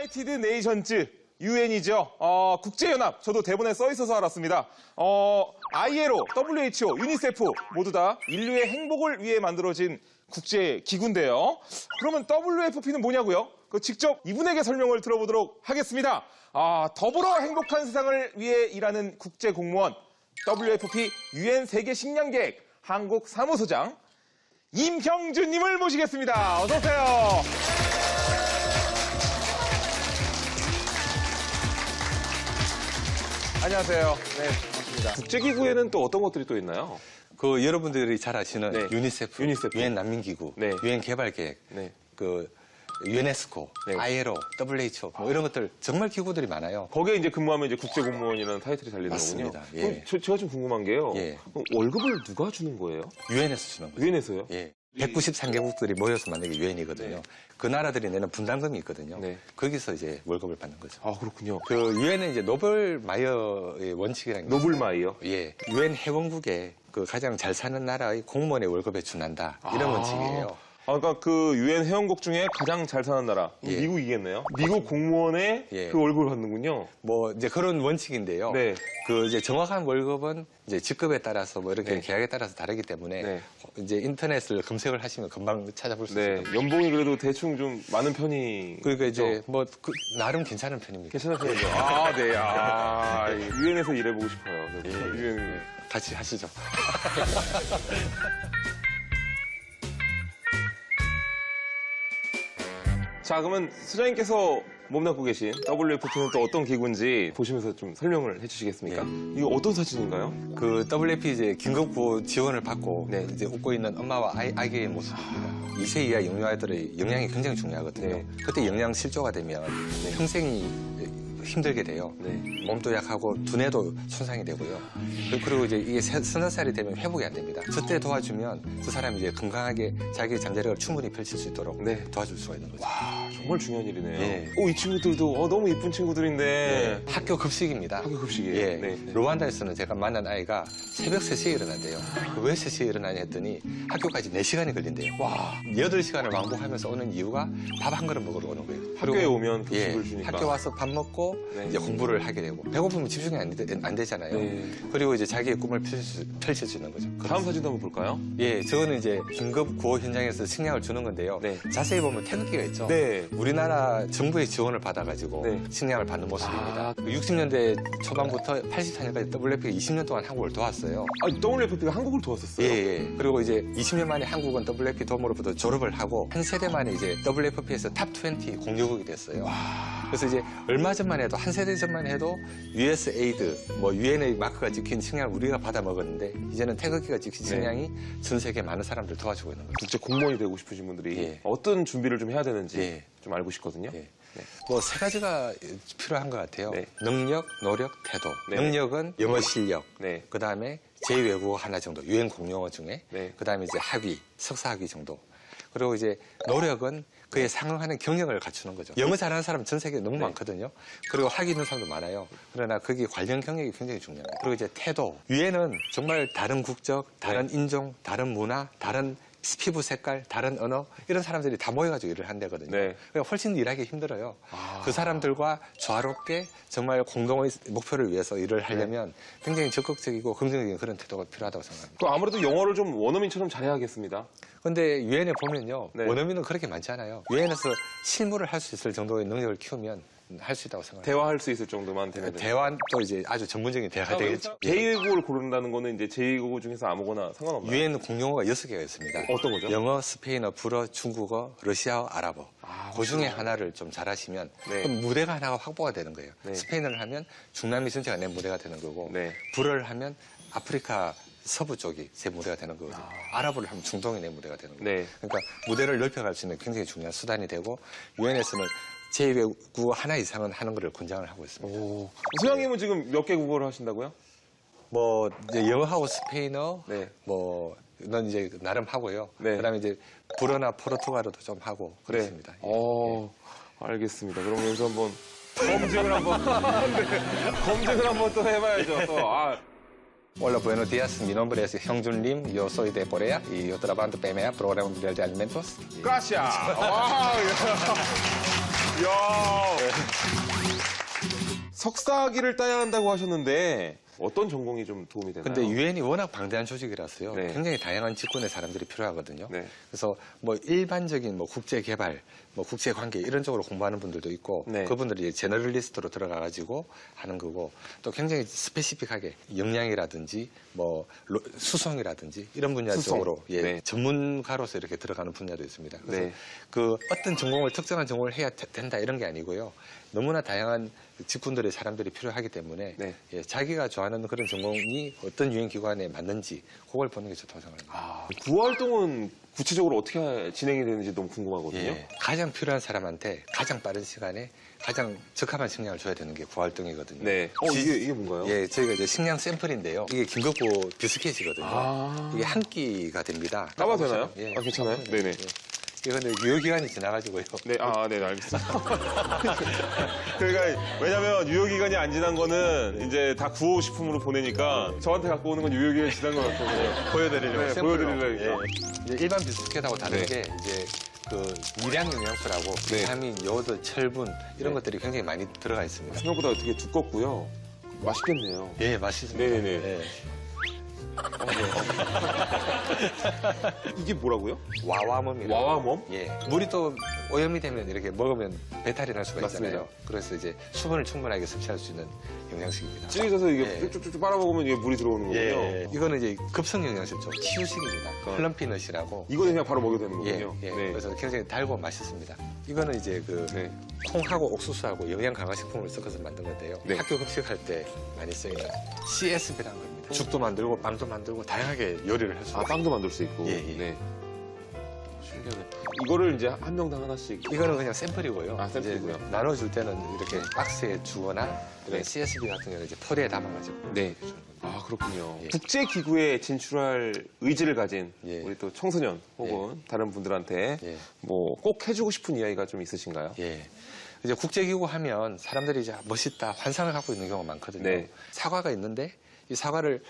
유나이티드 네이션즈 유엔이죠. 어, 국제연합. 저도 대본에 써 있어서 알았습니다. 어, ILO, WHO, 유니세프 모두 다 인류의 행복을 위해 만들어진 국제 기구인데요. 그러면 WFP는 뭐냐고요? 그 직접 이분에게 설명을 들어보도록 하겠습니다. 아, 더불어 행복한 세상을 위해 일하는 국제 공무원 WFP 유엔 세계 식량 계획 한국 사무소장 임형준님을 모시겠습니다. 어서 오세요. 안녕하세요. 네, 반갑습니다. 국제기구에는 또 어떤 것들이 또 있나요? 그 여러분들이 잘 아시는 네. 유니세프, 유니세프. 유엔 난민기구, 네. 유엔 개발계획, 네. 그 유네스코, 네. ILO, WHO 뭐 이런 것들 정말 기구들이 많아요. 거기에 이제 근무하면 이제 국제 공무원이라는 타이틀이 달리는 맞습니다. 거군요. 예. 그럼 저, 제가 좀 궁금한 게요. 예. 그럼 월급을 누가 주는 거예요? 유엔에서 주는 거죠. 유엔에서요? 예. 193개국들이 모여서 만든 게 유엔이거든요. 네. 그 나라들이 내는 분담금이 있거든요. 네. 거기서 이제 월급을 받는 거죠. 아 그렇군요. 그 유엔은 이제 노벨 마이어의 원칙이라는 게 노블 마이요? 예, 유엔 회원국의 그 가장 잘 사는 나라의 공무원의 월급에 준한다 이런 아. 원칙이에요. 아, 그러니까 그 유엔 회원국 중에 가장 잘 사는 나라 예. 미국이겠네요. 미국 공무원의 예. 그 월급을 받는군요. 뭐 이제 그런 원칙인데요. 네. 그 이제 정확한 월급은 이제 직급에 따라서 뭐 이렇게 네. 계약에 따라서 다르기 때문에 네. 이제 인터넷을 검색을 하시면 금방 찾아볼 수 네, 있습니다. 연봉이 그래도 대충 좀 많은 편이 그러니까 이제 뭐 그 나름 괜찮은 편입니다. 괜찮은 편이죠. 아, 네. 아, 유엔에서 일해보고 싶어요. 예. 유엔 같이 하시죠. 자, 그러면 수장님께서 몸담고 계신 WFP는 또 어떤 기구인지 보시면서 좀 설명을 해주시겠습니까? 이거 어떤 사진인가요? 그 WFP 이제 긴급 구호 지원을 받고 네. 이제 웃고 있는 엄마와 아이, 아기의 모습입니다. 2세 이하 영유아들의 영양이 굉장히 중요하거든요. 네. 그때 영양 실조가 되면 평생이 힘들게 돼요. 네. 몸도 약하고 두뇌도 손상이 되고요. 그리고 이제 이게 세- 서너 살이 되면 회복이 안 됩니다. 그때 도와주면 그 사람이 이제 건강하게 자기 잠재력을 충분히 펼칠 수 있도록 네. 도와줄 수가 있는 거죠. 아, 정말 중요한 일이네요. 예. 오, 이 친구들도 어, 너무 이쁜 친구들인데. 학교 급식입니다. 학교 급식이에요. 예. 네. 네. 루안다에서는 제가 만난 아이가 새벽 3시에 일어난대요. 그왜 3시에 일어나냐 했더니 학교까지 4시간이 걸린대요. 와. 8시간을 왕복하면서 오는 이유가 밥 한 그릇 먹으러 오는 거예요. 학교에 오면 급식을 예, 주니까. 학교 와서 밥 먹고 네. 이제 공부를 하게 되고 배고프면 집중이 안, 되, 안 되잖아요. 네. 그리고 이제 자기의 꿈을 펼칠 수, 있는 거죠. 다음 사진도 한번 볼까요? 예, 저거는 이제 긴급 구호 현장에서 식량을 주는 건데요. 네. 자세히 보면 태극기가 있죠. 네. 우리나라 정부의 지원을 받아가지고 네. 식량을 받는 모습입니다. 아. 60년대 초반부터 84년까지 WFP가 20년 동안 한국을 도왔어요. 아, WFP가 한국을 도왔었어요? 예, 예. 그리고 이제 20년 만에 한국은 WFP 도움으로부터 졸업을 하고 한 세대 만에 이제 WFP에서 탑20 공유국이 됐어요. 그래서 이제 얼마 전만 해도 한 세대 전만 해도 US 에이드, 뭐 UN의 마크가 찍힌 식량을 우리가 받아 먹었는데 이제는 태극기가 찍힌 네. 식량이 전 세계 많은 사람들 도와주고 있는 거죠. 국제 공무원이 되고 싶으신 분들이 예. 어떤 준비를 좀 해야 되는지 예. 좀 알고 싶거든요. 예. 뭐세 가지가 필요한 것 같아요. 네. 능력, 노력, 태도. 네. 능력은 영어 실력. 네. 그 다음에 제2외국어 하나 정도, 유엔 공용어 중에. 네. 그 다음에 이제 학위, 석사학위 정도. 그리고 이제 노력은 그에 상응하는 경력을 갖추는 거죠. 영어 잘하는 사람 전 세계에 너무 네. 많거든요. 그리고 학위 있는 사람도 많아요. 그러나 거기 관련 경력이 굉장히 중요합니다. 그리고 이제 태도. 유엔은 정말 다른 국적, 다른 네. 인종, 다른 문화, 다른 피부 색깔, 다른 언어 이런 사람들이 다 모여가지고 일을 한다거든요. 네. 그러니까 훨씬 일하기 힘들어요. 아. 그 사람들과 조화롭게 정말 공동의 목표를 위해서 일을 하려면 굉장히 적극적이고 긍정적인 그런 태도가 필요하다고 생각합니다. 또 아무래도 영어를 좀 원어민처럼 잘해야겠습니다. 근데 유엔에 보면요. 네. 원어민은 그렇게 많지 않아요. 유엔에서 실무를 할 수 있을 정도의 능력을 키우면 할 수 있다고 생각합니다. 대화할 수 있을 정도만 되면 돼요. 대화도 이제 아주 전문적인 대화가 되겠죠. 제2외국어를 고른다는 거는 이제 제2외국어 중에서 아무거나 상관없나요? 유엔 공용어가 여섯 개가 있습니다. 어떤 거죠? 영어, 스페인어, 불어, 중국어, 러시아어, 아랍어. 아, 그 중에 하나를 좀 잘하시면 네. 그럼 무대가 하나가 확보가 되는 거예요. 네. 스페인어를 하면 중남미 전체가 내 무대가 되는 거고 네. 불어를 하면 아프리카 서부 쪽이 제 무대가 되는 거거든요. 아. 랍어를 하면 중동이 내 무대가 되는 거예요. 네. 그러니까 무대를 넓혀갈 수 있는 굉장히 중요한 수단이 되고 유엔에서는 제2외국어 하나 이상은 하는 것을 권장을 하고 있습니다. 오. 소장님은 지금 몇 개 국어를 하신다고요? 뭐 이제 영어하고 스페인어, 네. 뭐 넌 이제 나름 하고요. 네. 그다음에 이제 불어나 포르투갈어도 좀 하고 그렇습니다. 예. 어, 알겠습니다. 그럼 여기서 한번 검증을 한번 네, 검증을 한번 또 해봐야죠. 또 아, Hola, buenos días. Mi nombre es Hyungjun Lim. Yo soy de Corea y yo trabajo en PMA, Programa Mundial de Alimentos. 까시야. 아, 야. 야. 석사기를 따야 한다고 하셨는데 어떤 전공이 좀 도움이 되나요? 근데 유엔이 워낙 방대한 조직이라서요. 네. 굉장히 다양한 직군의 사람들이 필요하거든요. 네. 그래서 뭐 일반적인 뭐 국제 개발, 뭐 국제 관계 이런 쪽으로 공부하는 분들도 있고 네. 그분들이 이제 제너럴리스트로 들어가 가지고 하는 거고 또 굉장히 스페시픽하게 영양이라든지 뭐 로- 수송이라든지 이런 분야 수송. 쪽으로 예, 네. 전문가로서 이렇게 들어가는 분야도 있습니다. 그래서 네. 그 어떤 전공을 특정한 전공을 해야 되- 된다 이런 게 아니고요. 너무나 다양한 직군들의 사람들이 필요하기 때문에 네. 예, 자기가 좋아하는 그런 전공이 어떤 유엔 기관에 맞는지 그걸 보는 게 좋다고 생각합니다. 아, 구활동은 구체적으로 어떻게 진행이 되는지 너무 궁금하거든요. 예, 가장 필요한 사람한테 가장 빠른 시간에 가장 적합한 식량을 줘야 되는 게 구활동이거든요. 네. 어, 이게, 이게 뭔가요? 예, 저희가 이제 식량 샘플인데요. 이게 긴급보 비스켓이거든요. 아. 이게 한 끼가 됩니다. 까봐도 되나요? 예. 아, 괜찮아요? 네네. 예. 이거 근데 유효기간이 지나가지고요. 네, 아, 네, 알겠습니다. 그러니까, 왜냐면 유효기간이 안 지난 거는 이제 다 구호식품으로 보내니까 저한테 갖고 오는 건 유효기간이 지난 것 같거든요. 보여드리려고. 네, 샘플로. 보여드리려고. 예. 이제 일반 비스켓하고 다른 네. 게 이제 그 미량 영양소라고 네. 비타민, 요오드, 철분 이런 네. 것들이 굉장히 많이 들어가 있습니다. 생각보다 되게 두껍고요. 맛있겠네요. 예, 맛있습니다. 네네네. 예. 이게 뭐라고요? 와와몸이라고. 와와몸? 예. 물이 또 오염이 되면 이렇게 먹으면 배탈이 날 수가 맞습니다. 있잖아요. 그래서 이제 수분을 충분하게 섭취할 수 있는 영양식입니다. 찔겨서 이게 예. 쭉쭉쭉 빨아먹으면 이게 물이 들어오는 거군요. 예, 이거는 이제 급성 영양소죠. 치유식입니다. 어. 플럼피넛이라고. 이거는 그냥 바로 먹여도 되는 예, 거군요. 예. 네. 그래서 굉장히 달고 맛있습니다. 이거는 이제 그 네. 콩하고 옥수수하고 영양 강화 식품을 섞어서 만든 건데요. 네. 학교 급식할 때 많이 쓰이는 CSB라는 겁니다. 죽도 만들고 빵도 만들고 다양하게 요리를 할수 아, 있어요. 빵도 만들 수 있고. 예, 예. 네. 신기하네. 이거를 이제 한 명당 하나씩. 이거는 그냥 샘플이고요. 아, 샘플이고요. 이제 나눠줄 때는 이렇게 박스에 주거나 네. CSB 같은 경우는 이제 포대에 담아가지고 네. 주는 겁니다. 아, 그렇군요. 예. 국제 기구에 진출할 의지를 가진 예. 우리 또 청소년 혹은 다른 분들한테 예. 뭐 꼭 해주고 싶은 이야기가 좀 있으신가요? 예. 이제 국제기구 하면 사람들이 이제 멋있다 환상을 갖고 있는 경우가 많거든요. 네. 사과가 있는데 이 사과를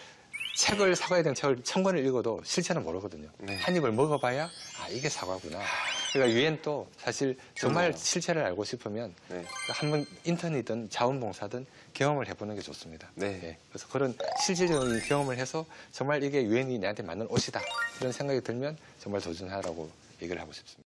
책을 사과에 대한 책을 천 권을 읽어도 실체는 모르거든요. 네. 한 입을 먹어봐야 아 이게 사과구나. 그러니까 유엔도 사실 정말. 실체를 알고 싶으면 네. 한번 인턴이든 자원봉사든 경험을 해보는 게 좋습니다. 네. 예. 그래서 그런 실질적인 경험을 해서 정말 이게 유엔이 내한테 맞는 옷이다 이런 생각이 들면 정말 도전하라고 얘기를 하고 싶습니다.